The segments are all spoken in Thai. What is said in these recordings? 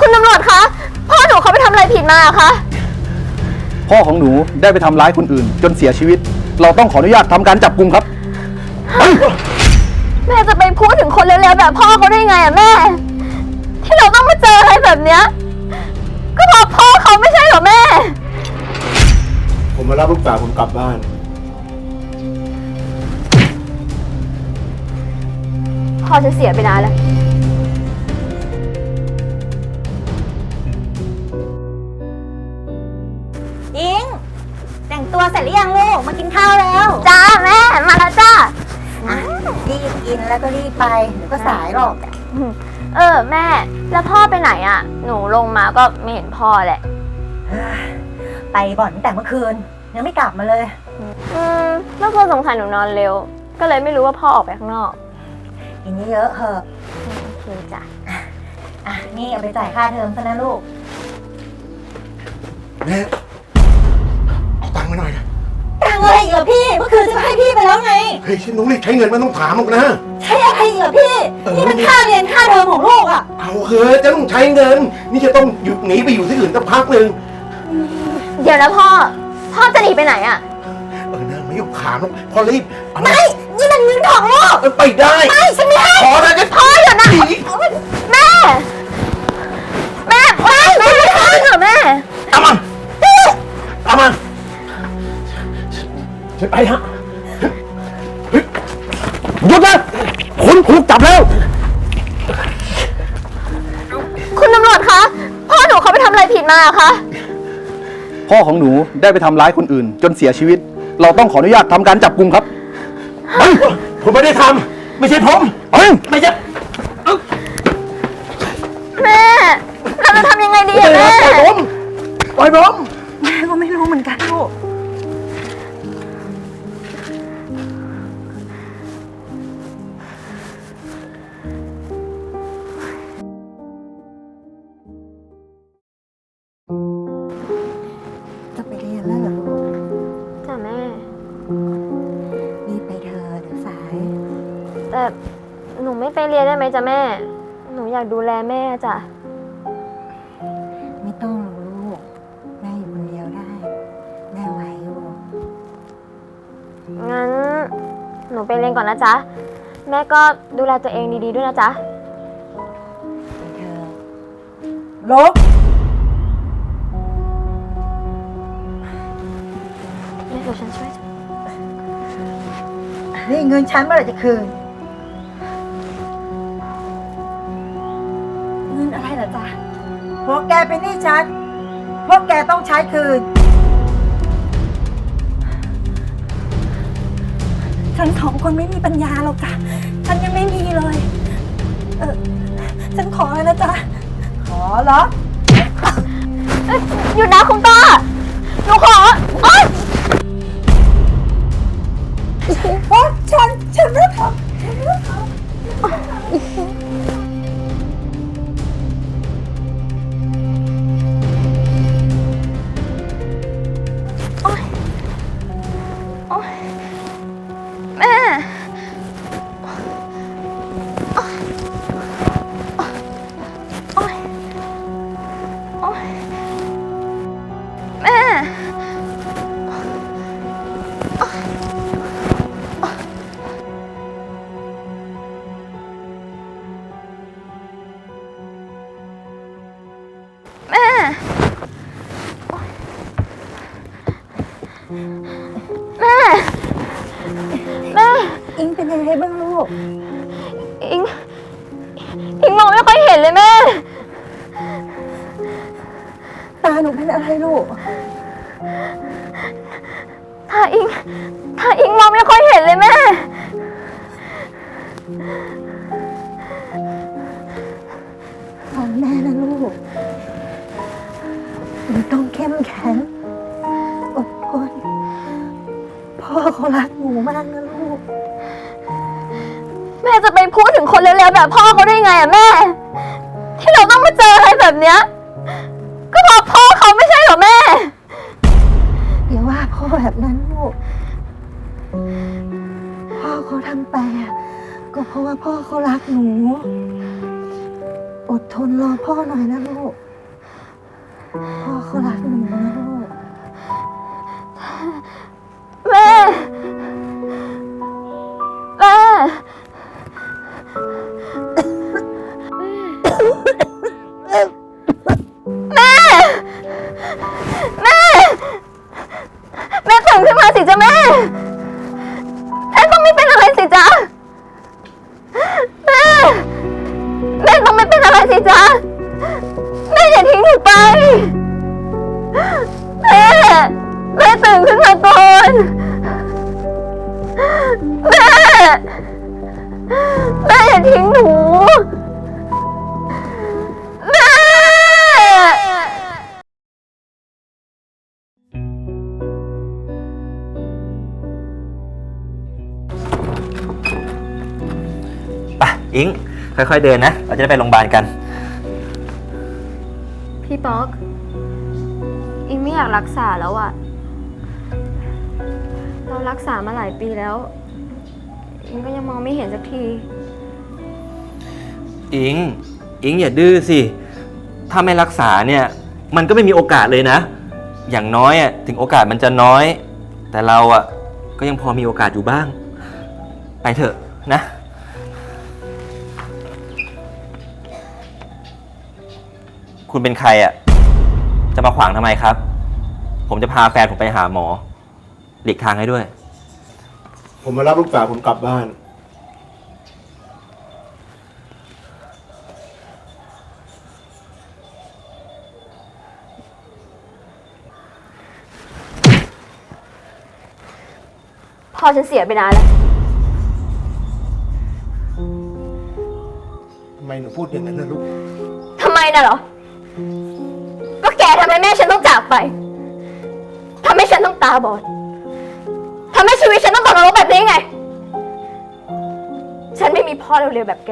คุณตำรวจคะ พ่อหนูเขาไปทำอะไรผิดมาอะคะ พ่อของหนูได้ไปทำร้ายคนอื่น จนเสียชีวิต เราต้องขออนุญาตทำการจับกลุ่มครับ แม่จะไปพูดถึงคนเร็วๆแบบพ่อเขาได้ไงอะแม่ ที่เราต้องมาเจออะไรแบบเนี้ย ก็เพราะพ่อเขาไม่ใช่เหรอแม่ ผมมารับลูกสาวผมกลับบ้าน พ่อจะเสียไปนานแล้ว ร็จหรือยังลูก มากินข้าวแล้ว จ้าแม่ มาแล้วจ้าอะรีบกินแล้วก็รีบไปเดี๋ยวก็สายหรอก เออแม่ แล้วพ่อไปไหนอะหนูลงมาก็ไม่เห็นพ่อแหละ ไปบ่อนตั้งแต่เมื่อคืน ยังไม่กลับมาเลย อืมเมื่อคืนสงสัยหนูนอนเร็ว ก็เลยไม่รู้ว่าพ่อออกไปข้างนอกกินเยอะๆเหอะโอเคจ้ะอะนี่เอาไปจ่ายค่าเทอมซะนะลูก แม่เอาตังค์มาหน่อยนะ ตังอะไรอีกเหรอพี่เมื่อคืนจะให้พี่ไปแล้วไง เฮ้ยฉันต้องรีบใช้เงินมันต้องถามหรอกนะ ใช้อะไรอีกเหรอพี่เออนี่มันค่าเรียนค่าเทอมของลูกอะ เอาเฮ้ยจะต้องใช้เงิน นี่จะต้องหยุดหนีไปอยู่ที่อื่นสักพักหนึ่งเดี๋ยวนะพ่อ พ่อจะหนีไปไหนอะเออนะไม่ต้องถามหรอกพอรีบเอาไม่ นี่มันเงินของลูก เออไปได้ ไม่ฉันไม่ให้ขอนะจะพ่ออย่านะ ฉันไปฮะเฮ้ยหยุดนะคุณถูกจับแล้ว คุณตำรวจคะพ่อหนูเขาไปทำอะไรผิดมาอะคะพ่อของหนูได้ไปทำร้ายคนอื่น จนเสียชีวิต เราต้องขออนุญาตทำการจับกลุ่มครับเฮ้ยผมไม่ได้ทำไม่ใช่ผม เฮ้ยไม่ใช่แม่ เราจะทำยังไงดีอะปแม่ล่อยผมปล่อยผมแม่ ไม่ไปเรียนได้ไหมจ๊ะแม่ หนูอยากดูแลแม่จ้ะ ไม่ต้องหรอกลูก แม่อยู่คนเดียวได้ แม่ไหวอยู่งั้น หนูไปเรียนก่อนนะจ๊ะ แม่ก็ดูแลตัวเองดีๆด้วยนะจ๊ะไปเธอะลูกแม่เดี๋ยวฉันช่วยจ้ะนี่เงินฉันเมื่อไหร่จะคืน นอะไรเหรอจ๊ะเพราะแกเป็นหนี้ฉันเพราะแกต้องใช้คืน ฉันสองคนไม่มีปัญญาหรอกจ้ะ ฉันยังไม่มีเลย เออ ฉันขอเลยนะจ๊ะ ขอเหรอ เอ้ยหยุดนะคุณป้า หนูขอโอ๊ยโอ๊ยฉันฉันไม่ทำ แม่ แม่ อิงเป็นยังไงบ้างลูก อิง อิงมองไม่ค่อยเห็นเลยแม่ ตาหนูเป็นอะไรลูก ถ้าอิง ถ้าอิงมองไม่ค่อยเห็นเลยแม่ ฟังแม่นะลูกหนูต้องเข้มแข็ง นูมากนะลูก แม่จะไปพูดถึงคนเร็วๆแบบพ่อเขาได้ไงอะแม่ ที่เราต้องมาเจออะไรแบบเนี้ย ก็เพราะพ่อเขาไม่ใช่เหรอแม่ อย่าว่าพ่อแบบนั้นลูก พ่อเขาทำไปอะก็เพราะว่าพ่อเขารักหนู อดทนรอพ่อหน่อยนะลูก พ่อเขารักหนูนะลูก สิจ๊ะ แม่ แม่ต้องไม่เป็นอะไรสิจ๊ะ แม่อย่าทิ้งหนูไป แม่ แม่ตื่นขึ้นมาก่อน แม่ แม่อย่าทิ้งหนู อิงค่อยๆเดินนะ เราจะได้ไปโรงพยาบาลกัน พี่ป๊อก อิงไม่อยากรักษาแล้วอะเรารักษามาหลายปีแล้ว อิงก็ยังมองไม่เห็นสักที อิง อิงอย่าดื้อสิ ถ้าไม่รักษาเนี่ย มันก็ไม่มีโอกาสเลยนะ อย่างน้อยอะถึงโอกาสมันจะน้อย แต่เราอะก็ยังพอมีโอกาสอยู่บ้าง ไปเถอะนะ คุณเป็นใครอะ จะมาขวางทำไมครับ ผมจะพาแฟนผมไปหาหมอ หลีกทางให้ด้วย ผมมารับลูกสาวผมกลับบ้าน พ่อฉันเสียไปนานแล้ว ทำไมหนูพูดอย่างนั้นนะลูก ทำไมน่ะเหรอ ก็แกทำให้แม่ฉันต้องจากไปทำให้ฉันต้องตาบอดทำให้ชีวิตฉันต้องตกนรกแบบนี้ไง ฉันไม่มีพ่อเร็วๆแบบแก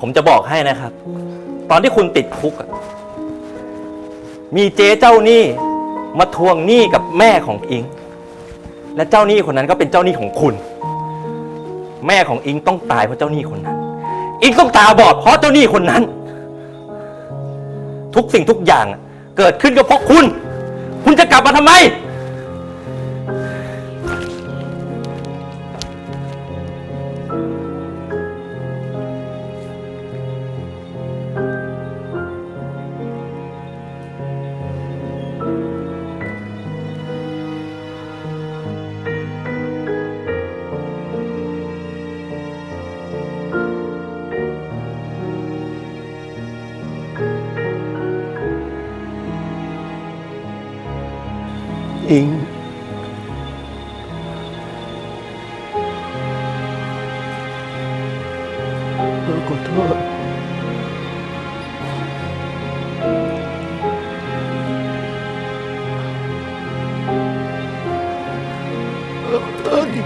ผมจะบอกให้นะครับ ตอนที่คุณติดคุกอะมีเจ๊เจ้าหนี้มาทวงหนี้กับแม่ของอิง และเจ้าหนี้คนนั้นก็เป็นเจ้าหนี้ของคุณ แม่ของอิงต้องตายเพราะเจ้าหนี้คนนั้น อิงต้องตาบอดเพราะเจ้าหนี้คนนั้น ทุกสิ่งทุกอย่างเกิดขึ้นก็เพราะคุณ คุณจะกลับมาทำไม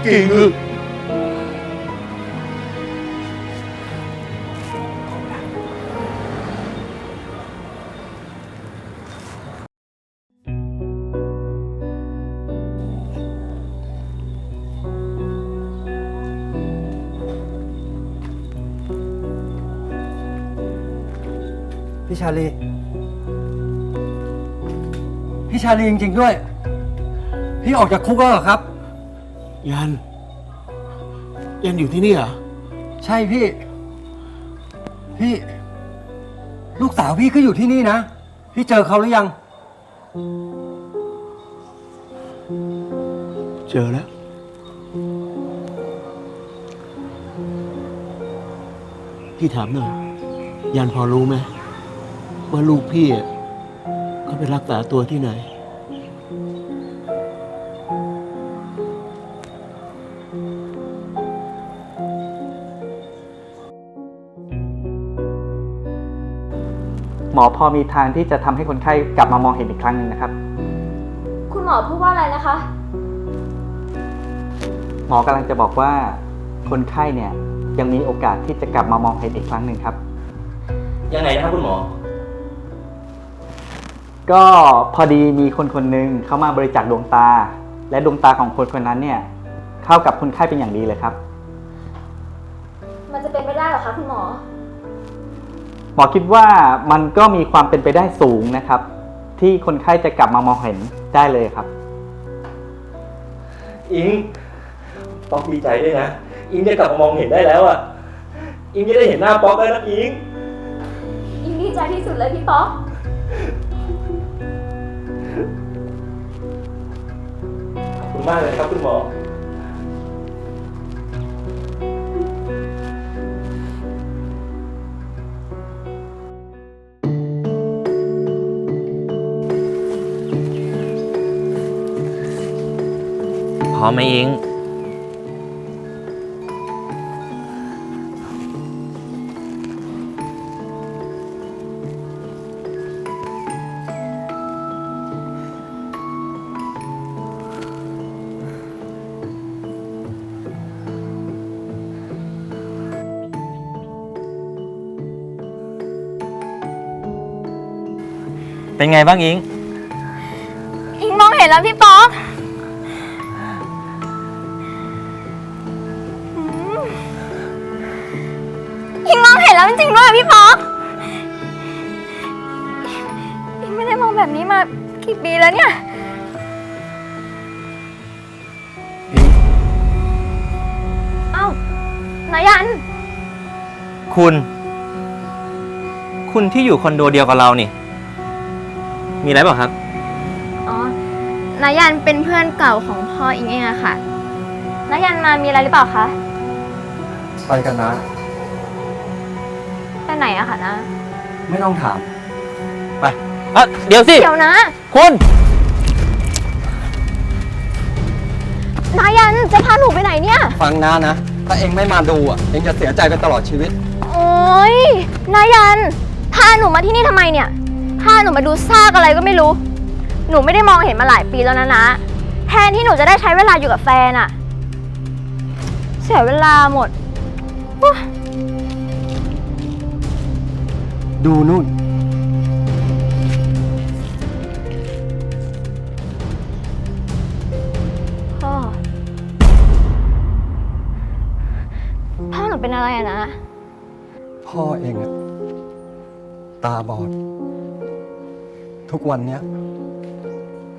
ริงๆ พี่ชาลี พี่ชาลีจริงๆด้วย พี่ออกจากคุกแล้วเหรอครับ ยัน ยันอยู่ที่นี่เหรอ ใช่พี่ พี่ ลูกสาวพี่ก็อยู่ที่นี่นะ พี่เจอเขาหรือยัง เจอแล้ว พี่ถามหน่อย ยันพอรู้ไหมว่าลูกพี่อะเขาไปรักษาตัวที่ไหน มอพอมีทางที่จะทำให้คนไข้กลับมามองเห็นอีกครั้งหนึ่งนะครับ คุณหมอพูดว่าอะไรนะคะ หมอกำลังจะบอกว่า คนไข้เนี่ยยังมีโอกาสที่จะกลับมามองเห็นอีกครั้งหนึ่งครับ ยังไงนะครับคุณหมอ ก็พอดีมีคนคนหนึ่งเขามาบริจาคดวงตา และดวงตาของคนคนนั้นเนี่ยเขเข้ากับคนไข้เป็นอย่างดีเลยครับ มันจะเป็นไปได้เหรอคะคุณหมอ หมอคิดว่ามันก็มีความเป็นไปได้สูงนะครับ ที่คนไข้จะกลับมามองเห็นได้เลยครับ อิงป๊อกดีใจด้วยนะ อิงจะกลับมามองเห็นได้แล้วอะ อิงจะได้เห็นหน้าป๊อกแล้วนะอิง อิงดีใจที่สุดเลยพี่ป๊อก ขอบคุณมากเลยครับคุณหมอ พร้อมไหมอิงเป็นไงบ้างอิง อิงมองเห็นแล้วพี่ป๊อก แล้วจริงๆด้วยพี่ป๊อกอิงไม่ได้มองแบบนี้มากี่ปีแล้วเนี่ยเอ้านายัน คุณ คุณที่อยู่คอนโดเดียวกับเรานี่ มีอะไรเปล่าครับ อ๋อนายันเป็นเพื่อนเก่าของพ่ออิงเองอะค่ะนายันมามีอะไรหรือเปล่าคะ ไปกันนะ ไปไหนอะคะนะ ไม่ต้องถาม ไปอะเดี๋ยวสิ เดี๋ยวนะ คุณนายันจะพาหนูไปไหนเนี่ย ฟังนะนะ ถ้าเองไม่มาดูอะ เองจะเสียใจไปตลอดชีวิต โอ๊ยนายัน พาหนูมาที่นี่ทำไมเนี่ย พาหนูมาดูซากอะไรก็ไม่รู้ หนูไม่ได้มองเห็นมาหลายปีแล้วนะนะแทนที่หนูจะได้ใช้เวลาอยู่กับแฟนอะเสียเวลาหมด ดูนู่น พ่อ พ่อหนูเป็นอะไรอะนะ พ่อเองอะตาบอด ทุกวันเนี้ย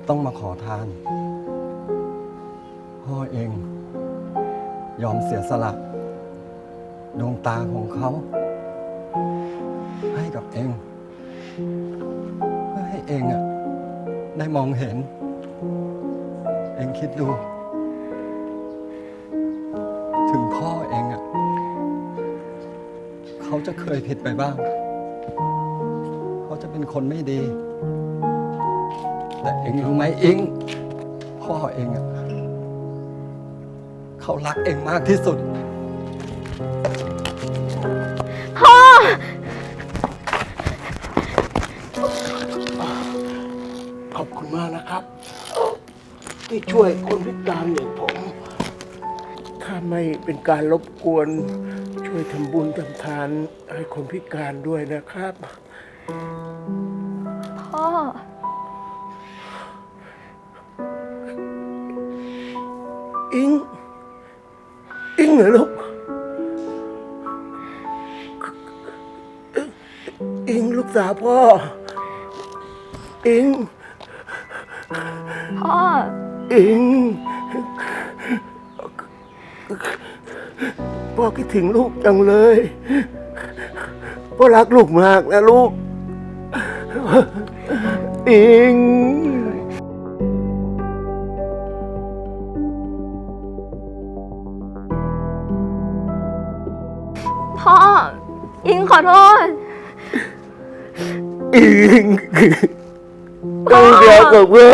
ต้องมาขอทาน พ่อเอง ยอมเสียสละ ดวงตาของเขาให้ กับเอง เพื่อให้เองอะได้มองเห็น เองคิดดู ถึงพ่อเองอะเขาจะเคยผิดไปบ้าง เขาจะเป็นคนไม่ดี แต่เองรู้ไหมอิงพ่อเองอะเขารักเองมากที่สุด พ่อ อบคุณมากนะครับ ที่ช่วยคนพิการอย่างผม ถ้าไม่เป็นการรบกวน ช่วยทำบุญทำทานให้คนพิการด้วยนะครับ พ่อ อิง อิงเหรอลูก อิงลูกสาวพ่อ อิง พ่อ อิงพ่อคิดถึงลูกจังเลยพ่อรักลูกมากนะลูก อิงพ่อ อิงขอโทษ อิง ต้องเดียวกับพ่อ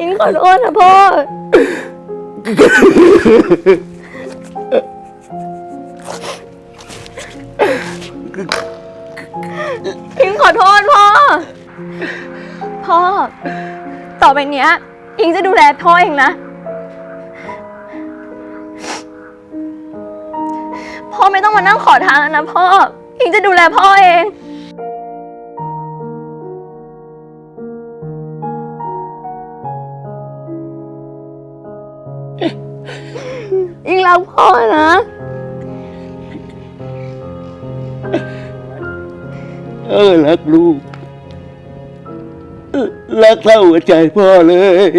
อิงขอโทษนะพ่อ อิงขอโทษพ่อ พ่อ ต่อไปเนี้ย อิงจะดูแลพ่อเองนะ พ่อไม่ต้องมานั่งขอทานแล้วนะพ่อ อิงจะดูแลพ่อเอง กพ่อนะ เออรักลูกเออรักเท่าหัวใจพ่อเลย